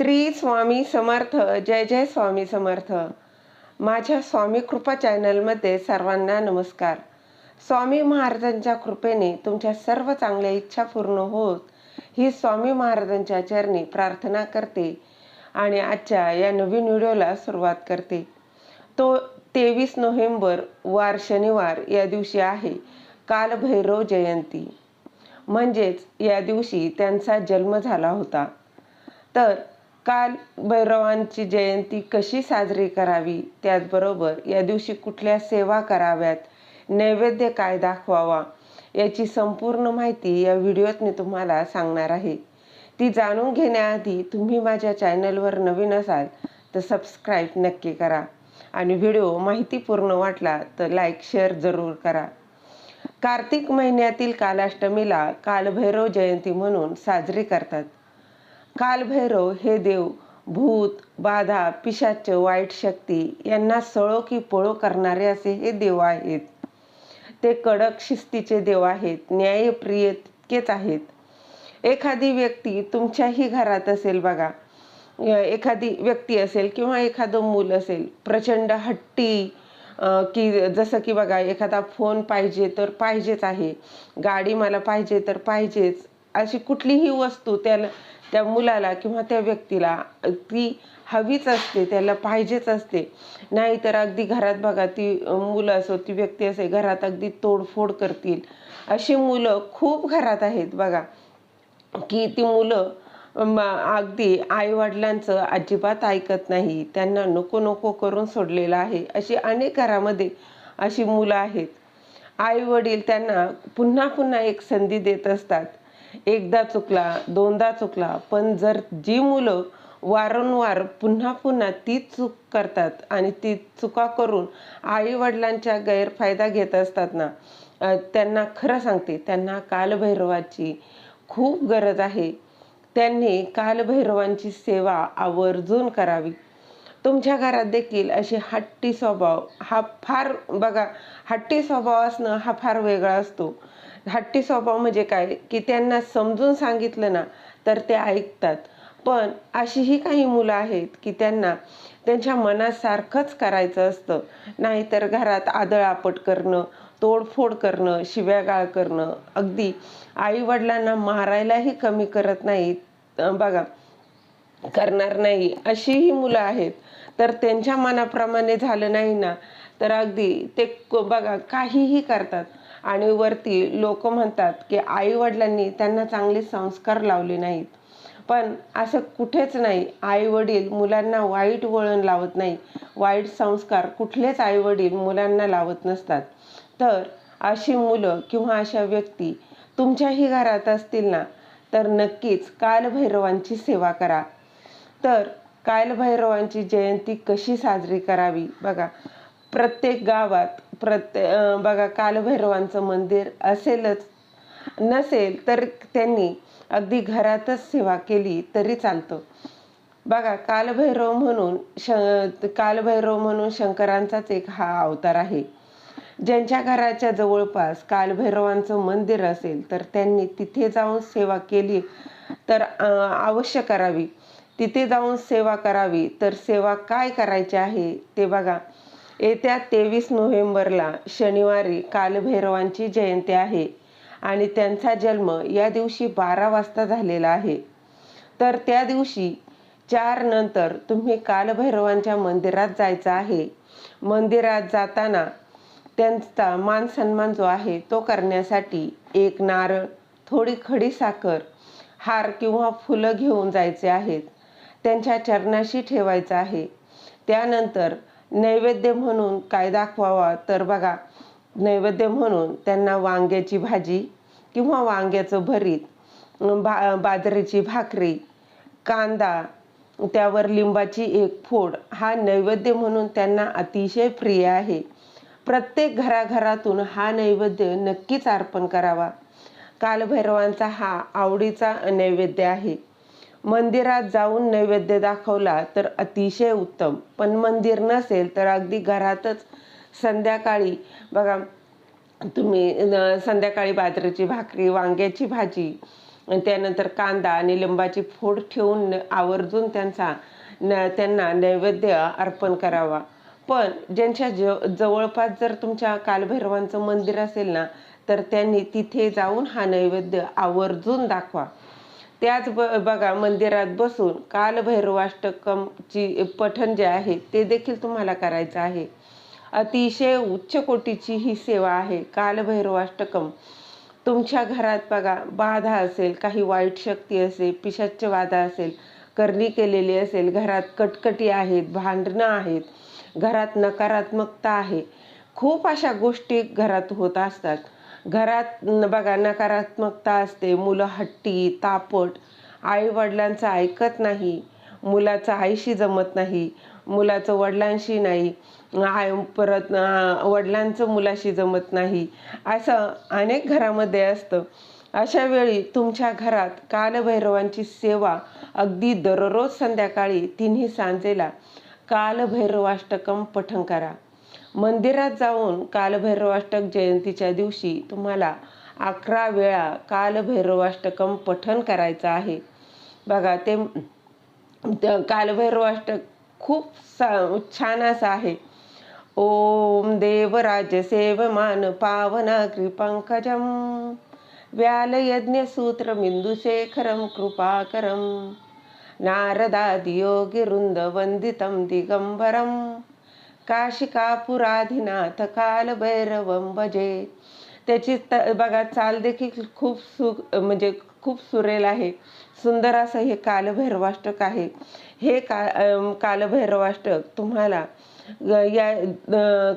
श्री स्वामी समर्थ जय जय स्वामी समर्थ. माझ्या स्वामी कृपा चॅनलमध्ये सर्वांना नमस्कार. स्वामी महाराजांच्या कृपेने तुमच्या सर्व चांगल्या इच्छा पूर्ण होत ही स्वामी महाराजांच्या चरणी प्रार्थना करते आणि आजच्या या नवीन व्हिडिओला सुरुवात करते. तो तेवीस नोव्हेंबर वार शनिवार या दिवशी आहे. कालभैरव जयंती. म्हणजेच या दिवशी त्यांचा जन्म झाला होता. तर काल भैरवांची जयंती कशी साजरी करावी? त्याचबरोबर या दिवशी कुठल्या सेवा कराव्यात? नैवेद्य काय दाखवावा? याची संपूर्ण माहिती या व्हिडिओत मी तुम्हाला सांगणार आहे. ती जाणून घेण्याआधी तुम्ही माझ्या चॅनलवर नवीन असाल तर सबस्क्राईब नक्की करा आणि व्हिडिओ माहितीपूर्ण वाटला तर लाईक शेअर जरूर करा. कार्तिक महिन्यातील कालाष्टमीला कालभैरव जयंती म्हणून साजरी करतात. कालभैरव हे देव भूत बाधा पिशाच वाईट शक्ती यांना सळो की पळो करणारे असे हे देव आहेत. ते कडक शिस्तीचे देव आहेत न्यायप्रिय तितकेच आहेत. एखादी व्यक्ती तुमच्याही घरात असेल बघा. एखादी व्यक्ती असेल किंवा एखादं मूल असेल प्रचंड हट्टी की जसं की बघा एखादा फोन पाहिजे तर पाहिजेच आहे. गाडी मला पाहिजे तर पाहिजेच. अशी कुठलीही वस्तू त्याला त्या मुलाला किंवा त्या व्यक्तीला ती हवीच असते त्याला पाहिजेच असते. नाहीतर अगदी घरात बघा ती मुलं असो ती व्यक्ती असे घरात अगदी तोडफोड करतील. अशी मुलं खूप घरात आहेत बघा. की ती मुलं अगदी आईवडिलांचं अजिबात ऐकत नाही. त्यांना नको नको करून सोडलेलं आहे. अशी अनेक घरामध्ये अशी मुलं आहेत. आई वडील त्यांना पुन्हा पुन्हा एक संधी देत असतात. एकदा चुकला दोनदा चुकला पण जर जी मुलं वारंवार पुन्हा पुन्हा तीच चूक करतात आणि ती चुका करून आईवडिलांच्या गैरफायदा घेत असतात ना त्यांना खरं सांगते त्यांना कालभैरवाची खूप गरज आहे. त्यांनी कालभैरवांची सेवा आवर्जून करावी. तुमच्या घरात देखील अशी हट्टी स्वभाव हा फार बघा हट्टी स्वभाव असणं हा फार वेगळा असतो. हट्टी स्वभाव म्हणजे काय? की त्यांना समजून सांगितलं ना तर ते ऐकतात. पण अशीही काही मुलं आहेत की त्यांना त्यांच्या मनासारखंच करायचं असतं. नाहीतर घरात आदळापट करणं तोडफोड करणं शिव्यागाळ करणं. अगदी आई वडिलांना मारायलाही कमी करत नाहीत. बघा करणार नाही. अशीही मुलं आहेत. तर त्यांच्या मनाप्रमाणे झालं नाही ना. तर अगदी ते बघा काहीही करतात. आणि वरती लोक म्हणतात की आईवडिलांनी त्यांना चांगले संस्कार लावले नाहीत. पण असं कुठेच नाही. आईवडील मुलांना वाईट वळण लावत नाही. वाईट संस्कार कुठलेच आईवडील मुलांना लावत नसतात. तर अशी मुलं किंवा अशा व्यक्ती तुमच्याही घरात असतील ना तर नक्कीच कालभैरवांची सेवा करा. तर कालभैरवांची जयंती कशी साजरी करावी? बघा प्रत्येक गावात प्रत्ये बघा कालभैरवांचं मंदिर असेलच नसेल तर त्यांनी अगदी घरातच सेवा केली तरी चालतं. बघा कालभैरव म्हणून श कालभैरव म्हणून शंकरांचाच एक हा अवतार आहे. ज्यांच्या घराच्या जवळपास कालभैरवांचं मंदिर असेल तर त्यांनी तिथे जाऊन सेवा केली तर अवश्य करावी. तिथे जाऊन सेवा करावी. तर सेवा काय करायची आहे? ते बघा. येत्या तेवीस नोव्हेंबरला शनिवारी कालभैरवांची जयंती आहे आणि त्यांचा जन्म या दिवशी बारा वाजता झालेला आहे. तर त्या दिवशी चार नंतर तुम्ही कालभैरवांच्या मंदिरात जायचं आहे. मंदिरात जाताना त्यांचा मान सन्मान जो आहे तो करण्यासाठी एक नारळ थोडी खडी साखर हार किंवा फुलं घेऊन जायचे आहेत. त्यांच्या चरणाशी ठेवायचं आहे. त्यानंतर नैवेद्य म्हणून काय दाखवावा? तर बघा नैवेद्य म्हणून त्यांना वांग्याची भाजी किंवा वांग्याचं भरीत बा बाजरीची भाकरी कांदा त्यावर लिंबाची एक फोड हा नैवेद्य म्हणून त्यांना अतिशय प्रिय आहे. प्रत्येक घराघरातून हा नैवेद्य नक्कीच अर्पण करावा. कालभैरवांचा हा आवडीचा नैवेद्य आहे. मंदिरात जाऊन नैवेद्य दाखवला तर अतिशय उत्तम. पण मंदिर नसेल तर अगदी घरातच संध्याकाळी बघा तुम्ही संध्याकाळी बाजरीची भाकरी वांग्याची भाजी त्यानंतर कांदा आणि लिंबाची फोड ठेवून आवर्जून त्यांचा न त्यांना नैवेद्य अर्पण करावा. पण ज्यांच्या ज जवळपास जर तुमच्या कालभैरवांचं मंदिर असेल ना तर त्यांनी तिथे जाऊन हा नैवेद्य आवर्जून दाखवा. त्याच ब बघा मंदिरात बसून कालभैरवाष्टकमची पठण जे आहे ते देखील तुम्हाला करायचं आहे. अतिशय उच्च कोटीची ही सेवा आहे. कालभैरवाष्टकम. तुमच्या घरात बघा बाधा असेल काही वाईट शक्ती असेल पिशाच्य बाधा असेल करणी केलेली असेल घरात कटकटी आहेत भांडणं आहेत घरात नकारात्मकता आहे. खूप अशा गोष्टी घरात होत असतात. घरात बघा नकारात्मकता असते मुलं हट्टी तापट आई वडिलांचं ऐकत नाही मुलाचं आईशी जमत नाही मुलाचं वडिलांशी नाही आय परत वडिलांचं मुलाशी जमत नाही असं अनेक घरामध्ये असतं. अशा वेळी तुमच्या घरात कालभैरवांची सेवा अगदी दररोज संध्याकाळी तिन्ही सांजेला कालभैरवाष्टकम पठण करा. मंदिरात जाऊन कालभैरवाष्टक जयंतीच्या दिवशी तुम्हाला अकरा वेळा कालभैरवाष्टकम पठन करायचं आहे. बघा ते कालभैरवाष्टक खूप सा छान असं आहे. ओम देवराज सेवमान पावनाग्री पंकजम व्यालयज्ञसूत्रमिन्दुशेखरं कृपाकरं नारदादियोगिवृन्द वन्दितं दिगम्बरं काशिकापुराधिनाथ कालभैरवं भजे. त्याची त बघा चाल देखील खूप सु म्हणजे खूप सुरेल आहे. सुंदर असं हे कालभैरवाष्टक आहे. हे का कालभैरवाष्टक तुम्हाला या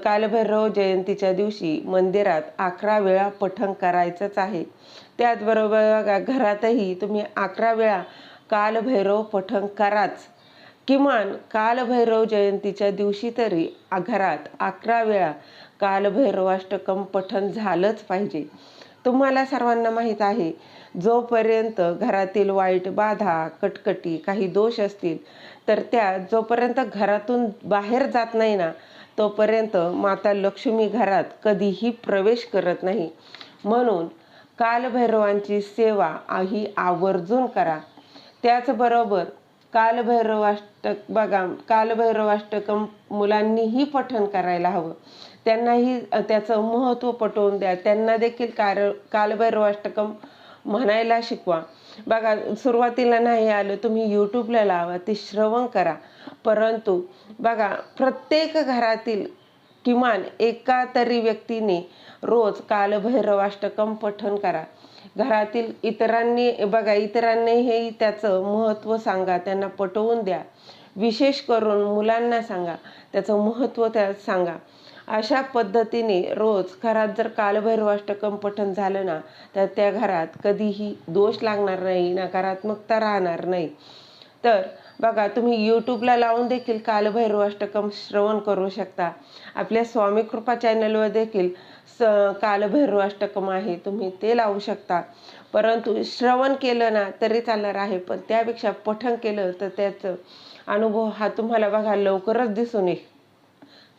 कालभैरव जयंतीच्या दिवशी मंदिरात अकरा वेळा पठण करायचंच आहे. त्याचबरोबर घरातही तुम्ही अकरा वेळा कालभैरव पठण कराच. किमान कालभैरव जयंतीच्या दिवशी तरी घरात अकरा वेळा कालभैरवाष्टकम पठण झालंच पाहिजे. तुम्हाला सर्वांना माहीत आहे जोपर्यंत घरातील वाईट बाधा कटकटी काही दोष असतील तर त्या जोपर्यंत घरातून बाहेर जात नाही ना तोपर्यंत माता लक्ष्मी घरात कधीही प्रवेश करत नाही. म्हणून कालभैरवांची सेवा ही आवर्जून करा. त्याचबरोबर कालभैरवाष्टक बघा कालभैरवाष्टकम मुलांनीही पठण करायला हवं. त्यांनाही त्याचं महत्त्व पटवून द्या. त्यांना देखील कार कालभैरवाष्टकम म्हणायला शिकवा. बघा सुरुवातीला नाही आलं तुम्ही यूट्यूबला लावा ते श्रवण करा. परंतु बघा प्रत्येक घरातील किमान एका तरी व्यक्तीने रोज कालभैरवाष्टकम पठण करा. घरातील इतरांनी बघा इतरांनीही त्याचं महत्त्व सांगा त्यांना पटवून द्या. विशेष करून मुलांना सांगा त्याचं महत्त्व त्या सांगा. अशा पद्धतीने रोज घरात जर कालभैरवाष्टकम पठण झालं ना तर त्या घरात कधीही दोष लागणार नाही नकारात्मकता राहणार नाही. तर बघा तुम्ही यूट्यूबला लावून देखील कालभैरव अष्टकम श्रवण करू शकता. आपल्या स्वामी कृपा चॅनलवर देखील स कालभैरव अष्टकम आहे तुम्ही ते लावू शकता. परंतु श्रवण केलं ना तरी चालणार आहे पण त्यापेक्षा पठण केलं तर त्याचं अनुभव हा तुम्हाला बघा लवकरच दिसून येईल.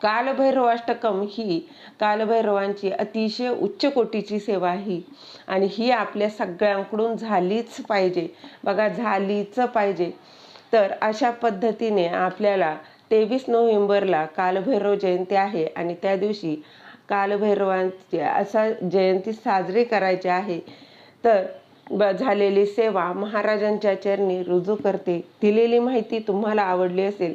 कालभैरवाष्टकम ही कालभैरवांची अतिशय उच्च कोटीची सेवा आहे आणि ही आपल्या सगळ्यांकडून झालीच पाहिजे. बघा झालीच पाहिजे. तर अशा पद्धतीने आपल्याला तेवीस नोव्हेंबरला कालभैरव जयंती आहे आणि त्या दिवशी कालभैरवांची असा जयंती साजरी करायची आहे. तर ब झालेली सेवा महाराजांच्या चरणी रुजू करते. दिलेली माहिती तुम्हाला आवडली असेल